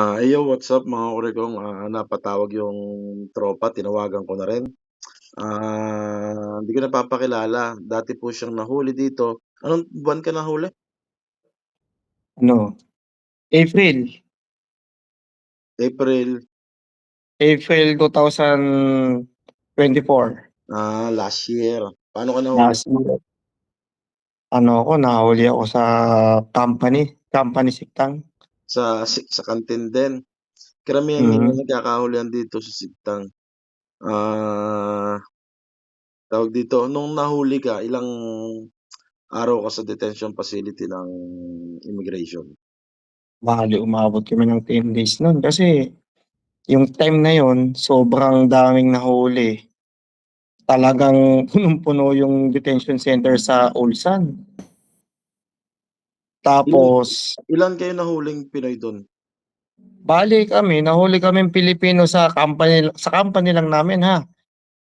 Ah, yo, what's up mga kurigong, ah, napatawag yung tropa tinawagan ko na rin. Ah, hindi ko napapakilala, dati po siyang nahuli dito. Anong buwan ka nahuli? Ano, April. April. April 2024. Ah, last year. Paano ka nahuli? Last year. Ano ako, nahuli ako sa company, company Siktang. Sa sa kantin din. Karamihan Mhm. ganyan nagkakahulihan dito sa Siktang. Ah, tawag dito, nung nahuli ka, ilang araw ka sa detention facility ng immigration? Bale umabot kami ng 10 days nun kasi yung time na yun sobrang daming nahuli. Talagang punong-puno yung detention center sa Ulsan. Tapos ilan kayo nahuling Pinoy dun? bale kami, nahuli kaming Pilipino sa company sa company lang namin ha.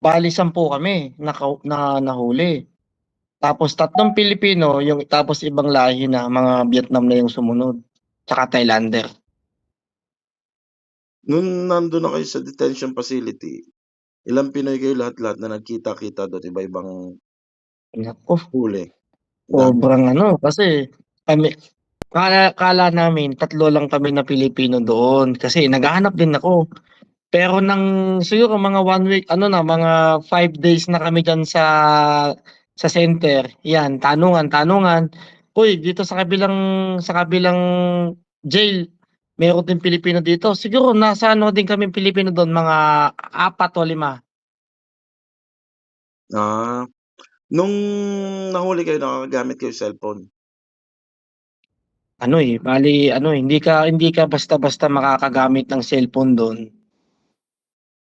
Bale 10 kami naka na nahuli. Tapos 3 Pilipino, yung tapos ibang lahi na mga Vietnam na yung sumunod, tsaka Thailander. Nung nandun na kayo sa detention facility, ilang Pinoy kayo lahat-lahat na nagkita-kita dun, iba-ibang Naku, huli? Dami. sobrang ano kasi kami akala akala namin 3 lang kami na Pilipino doon kasi naghahanap din ako. Pero nang siguro mga 1 week ano na, mga 5 days na kami diyan sa sa center, 'yan tanungan-tanungan, "Uy dito sa kabilang sa kabilang jail meron din Pilipino dito." Siguro nasa ano din kaming Pilipino dun mga 4 o 5. Ah, nung nahuli kayo nakagamit kayo cellphone? Ano, eh, bale ano, hindi ka hindi ka basta-basta makakagamit ng cellphone dun.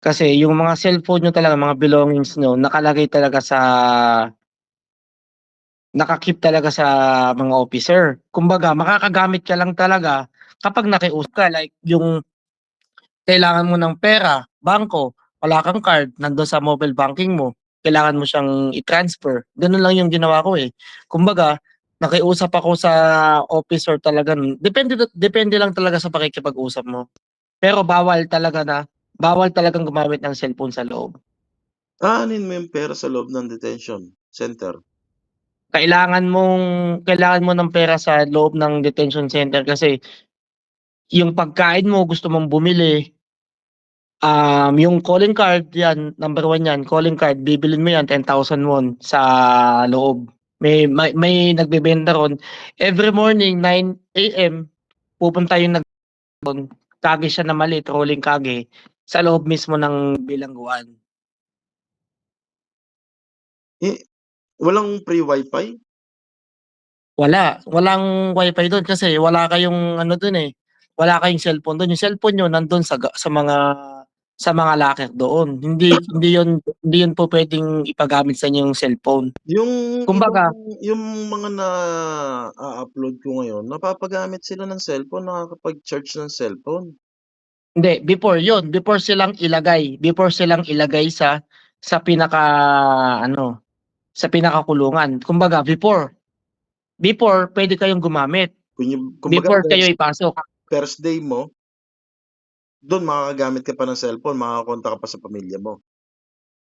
Kasi yung mga cellphone niyo talaga, mga belongings niyo nakalagay talaga sa naka-keep talaga sa mga officer. Kumbaga makakagamit ka lang talaga kapag nakiusap ka like yung kailangan mo ng pera, bangko, wala kang card, nandun sa mobile banking mo, kailangan mo siyang i-transfer, ganun lang yung ginawa ko, eh. Kumbaga nakiusap ako sa officer talaga depende depende lang talaga sa pakikipag-usap mo. Pero bawal talaga na bawal talagang gumamit ng cellphone sa loob. Aanhin mo yung pera sa loob ng detention center? Kailangan mong kailangan mo ng pera sa loob ng detention center kasi yung pagkain mo gusto mong bumili, um, yung calling card 'yan, number 1 'yan, calling card bibilhin mo 'yan 10,000 won sa loob. May may may nagbebenta ro'n, every morning 9 AM pupunta yung nag dun, kage siya na maliit, rolling kage, sa loob mismo ng bilangguan. Eh, walang free wifi? Wala, walang wifi dun kasi wala kayong ano dun, eh, wala kayong cellphone dun, yung cellphone niyo nandun sa sa mga sa mga locker doon. Hindi hindi yun hindi yun po puwedeng ipagamit sa inyo yung cellphone. Yung Kumbaga ibang yung mga na-a-upload ko ngayon napapagamit sila ng cellphone, nakakapag-charge ng cellphone. Hindi, before yun, before silang ilagay before silang ilagay sa sa pinaka-ano, sa pinakakulungan. Kumbaga before, before puwede kayong gumamit. Kunyu kumbaga Before kayo ipasok. first day mo dun makakagamit ka pa ng cellphone, makakakontak ka pa sa pamilya mo?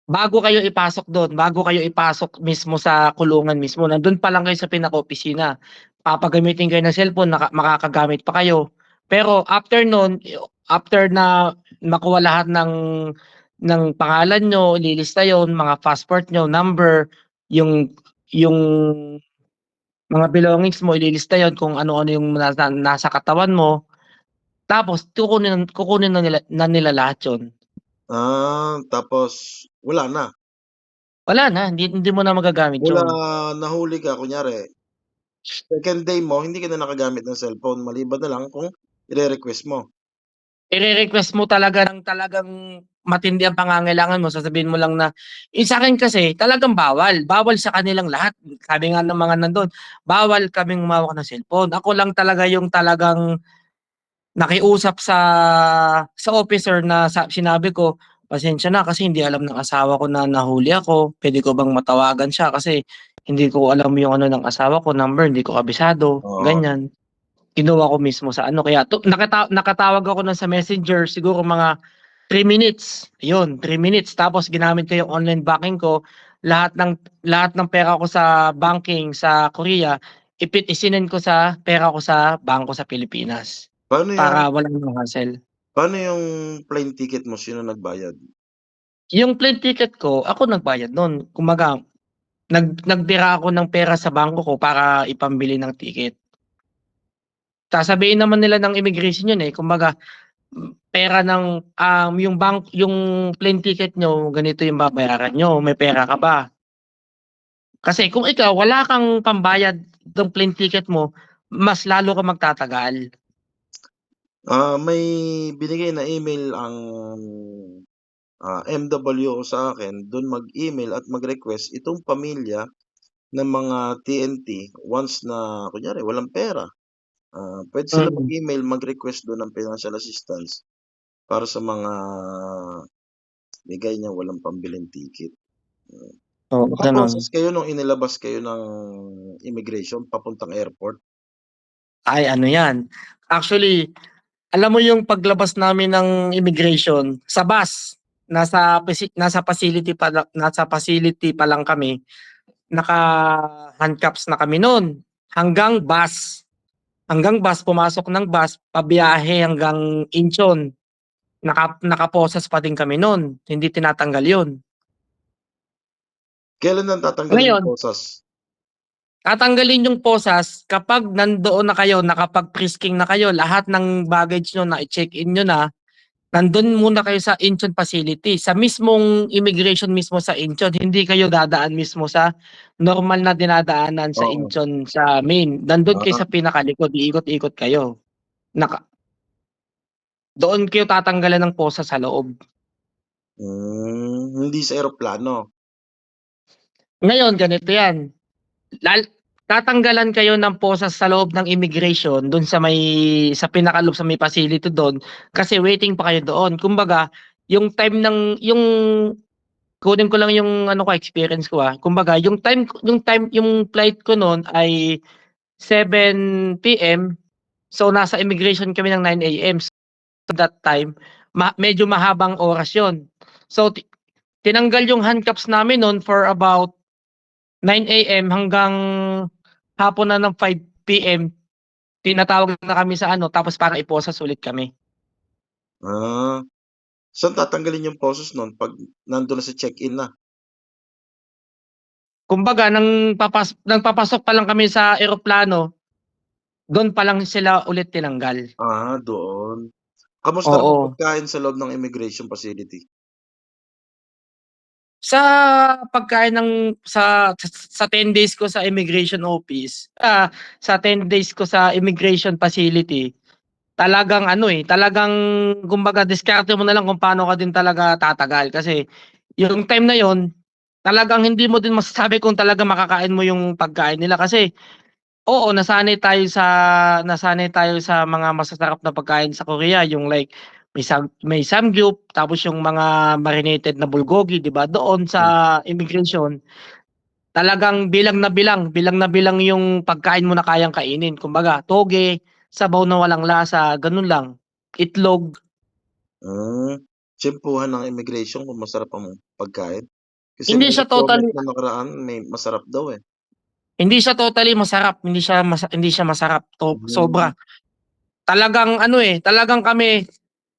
Bago kayo ipasok dun, bago kayo ipasok mismo sa kulungan mismo, nandun pa lang kayo sa pinaka-opisina, papagamitin kayo ng cellphone, naka makakagamit pa kayo. Pero after nun, after na makuha lahat ng ng pangalan niyo, ililista yun, mga passport niyo, number, yung yung mga belongings mo ililista yun kung ano-ano yung nasa nasa katawan mo. Tapos kukunin kukunin na nila na nila lahat yun. Ah, tapos wala na? Wala na, hindi hindi mo na magagamit Mula yun. nahuli ka kunyari, second day mo hindi ka na nakagamit ng cellphone maliban na lang kung ire-request mo? Ire-request mo talaga ng talagang matindi ang pangangailangan mo, sasabihin mo lang na yung sa'kin kasi talagang bawal, bawal sa kanilang lahat. Sabi nga ng mga nandun, bawal kaming humawak ng cellphone. Ako lang talaga yung talagang nakiusap sa sa officer na sa sinabi ko, "Pasensya na kasi hindi alam ng asawa ko na nahuli ako, puwede ko bang matawagan siya kasi hindi ko alam yung ano ng asawa ko, number, hindi ko kabisado." Oo. Ganyan. kinuha ko mismo sa ano kaya to, nakata- nakatawag ako nun sa Messenger siguro mga 3 minutes. Yun, 3 minutes tapos ginamit ko yung online banking ko. Lahat ng lahat ng pera ko sa banking sa Korea, ipit isinin ko sa pera ko sa bangko sa Pilipinas Paano yung para walang hassle. paano yung plane ticket mo, sino nagbayad? Yung plane ticket ko, ako nagbayad nun. Kumbaga, nag nagtira ako ng pera sa bangko ko para ipambili ng ticket. Sasabihin naman nila ng immigration yun eh, kumbaga mm, pera ng um, yung bank yung plane ticket nyo, ganito yung babayaran nyo, may pera ka ba? Kasi kung ikaw wala kang pambayad ng plane ticket mo, mas lalo ka magtatagal. Ah, may binigay na email ang ah, MWO sa akin, dun mag-email at mag-request itong pamilya ng mga TNT once na kunyari walang pera. Ah, pwede sila Mm. mag-email, mag-request dun ng financial assistance para sa mga bigay niya walang pambiling ticket. Oo, ganun. Naka-process kayo nung inilabas kayo ng immigration papuntang airport? Ay ano yan, actually, alam mo yung paglabas namin ng immigration sa bus, nasa nasa facility pa nasa facility pa lang kami, naka-handcuffs na kami nun, hanggang bus. Hanggang bus, pumasok ng bus, pabiyahe hanggang Incheon. Naka naka-posas pa din kami nun, hindi tinatanggal yun. Kailan ang tatanggalin Ngayon yung posas? Tatanggalin yung posas kapag nandoon na kayo, nakapag-frisking na kayo, lahat ng baggage nyo na i-check-in nyo na, nandun muna kayo sa Incheon facility. Sa mismong immigration mismo sa Incheon, hindi kayo dadaan mismo sa normal na dinadaanan sa Oo. Incheon sa main. Nandun kayo sa pinakalikod, iikot-ikot kayo. Naka doon kayo tatanggalan ng posa sa loob. Hmm, hindi sa eroplano? Ngayon ganito yan, lal tatanggalan kayo ng posas sa loob ng immigration dun sa may sa pinakaloob sa may facility dun, kasi waiting pa kayo doon. Kumbaga, yung time ng yung kunin ko lang yung ano ko experience ko, ah. Kumbaga yung time yung time yung flight ko nun ay 7 PM. So, nasa immigration kami ng 9 AM. So, that time, ma medyo mahabang oras yun. So, ti tinanggal yung handcuffs namin nun for about 9 AM hanggang hapon na ng 5 PM. Tinatawag na kami sa ano, tapos para iposas ulit kami. Ah, saan tatanggalin yung posas nun 'pag nandun na sa check-in na? Kumbaga nang papas nang papasok pa lang kami sa eroplano, dun pa lang sila ulit tinanggal. Ah, doon. Kamusta Oo. pagkain sa loob ng immigration facility? Sa pagkain ng sa sa 10 days ko sa immigration office, ah, sa 10 days ko sa immigration facility, talagang ano, eh, talagang kumbaga diskarte mo na lang kung paano ka din talaga tatagal. Kasi yung time na yun, talagang hindi mo din masasabi kung talagang makakain mo yung pagkain nila. Kasi oo, nasanay tayo sa nasanay tayo sa mga masasarap na pagkain sa Korea, yung like may sam may samgyup, tapos yung mga marinated na bulgogi, 'di ba? Doon sa immigration, talagang bilang na bilang, bilang na bilang yung pagkain mo na kayang kainin. Kumbaga toge, sabaw na walang lasa, ganun lang. Itlog. Hmm, tiyempuhan ng immigration kung masarap ang pagkain? Kasi Hindi siya totally na nakaraan may masarap daw, eh. Hindi siya totally masarap, hindi siya masa hindi siya masarap, to sobra. Hmm. Talagang ano, eh, talagang kami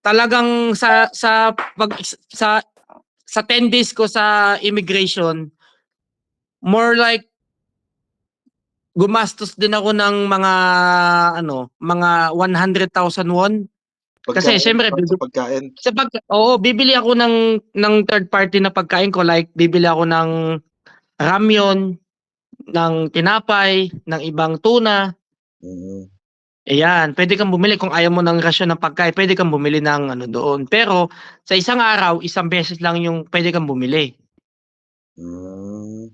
talagang sa sa pag sa sa 10 days ko sa immigration, more like gumastos din ako ng mga ano, mga 100,000 won. Kasi Pagkain, siyempre para sa pagkain? sa pag oo, bibili ako ng ng third party na pagkain ko like bibili ako ng ramyun, ng tinapay, ng ibang tuna. Mm. Ayan, puwede kang bumili kung ayaw mo ng rasyon ng pagkain, puwede kang bumili ng ano doon. Pero sa isang araw, isang beses lang yung puwede kang bumili. Hmm.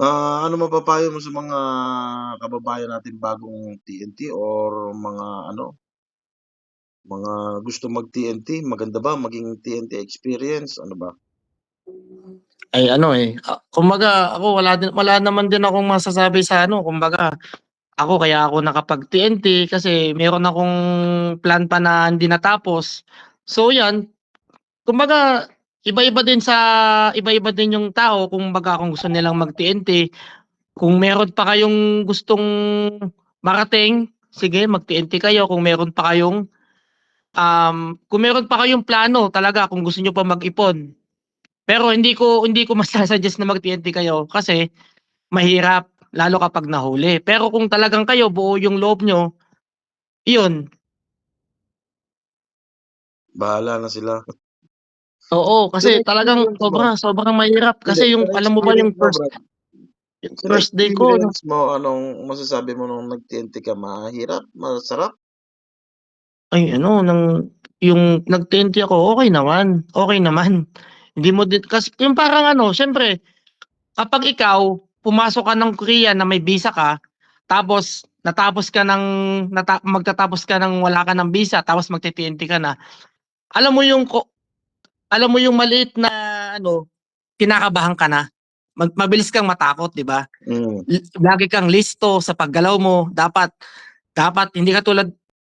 Ah, ano mapapayo mo sa mga kababayan natin bagong TNT or mga ano mga gustong mag-TNT, maganda ba maging TNT experience, ano ba? Ay ano, eh, ah, kumbaga ako wala din wala naman din akong masasabi sa ano, kumbaga ako kaya ako nakapag-TNT kasi meron akong plan pa na hindi natapos. So 'yan, kumbaga iba-iba din sa iba-iba din yung tao kung baga kung gusto nilang mag-TNT. Kung meron pa kayong gustong marating, sige mag-TNT kayo kung meron pa kayong, um, kung meron pa kayong plano talaga kung gusto niyo pa mag-ipon. Pero hindi ko hindi ko masa-suggest na mag-TNT kayo kasi mahirap lalo kapag nahuli. Pero kung talagang kayo buo yung loob niyo, iyon. Bahala na sila. Oo, kasi talagang experience mo sobra sobrang mahirap kasi yung alam mo ba yung first yung first day ko no experience mo, anong masasabi mo nung nag-TNT ka, mahirap, masarap? Ay ano ng yung nag-TNT ako, okey naman, okey naman. Hindi mo din kasi yung parang ano siyempre kapag ikaw pumasok ka ng Korea na may visa ka, tapos natapos ka ng nata magtatapos ka ng wala ka ng visa tapos magti-TNT ka na. Alam mo yung ko alam mo yung maliit na ano, kinakabahan ka na, mag mabilis kang matakot 'di ba? L lagi kang listo sa paggalaw mo, dapat dapat hindi katulad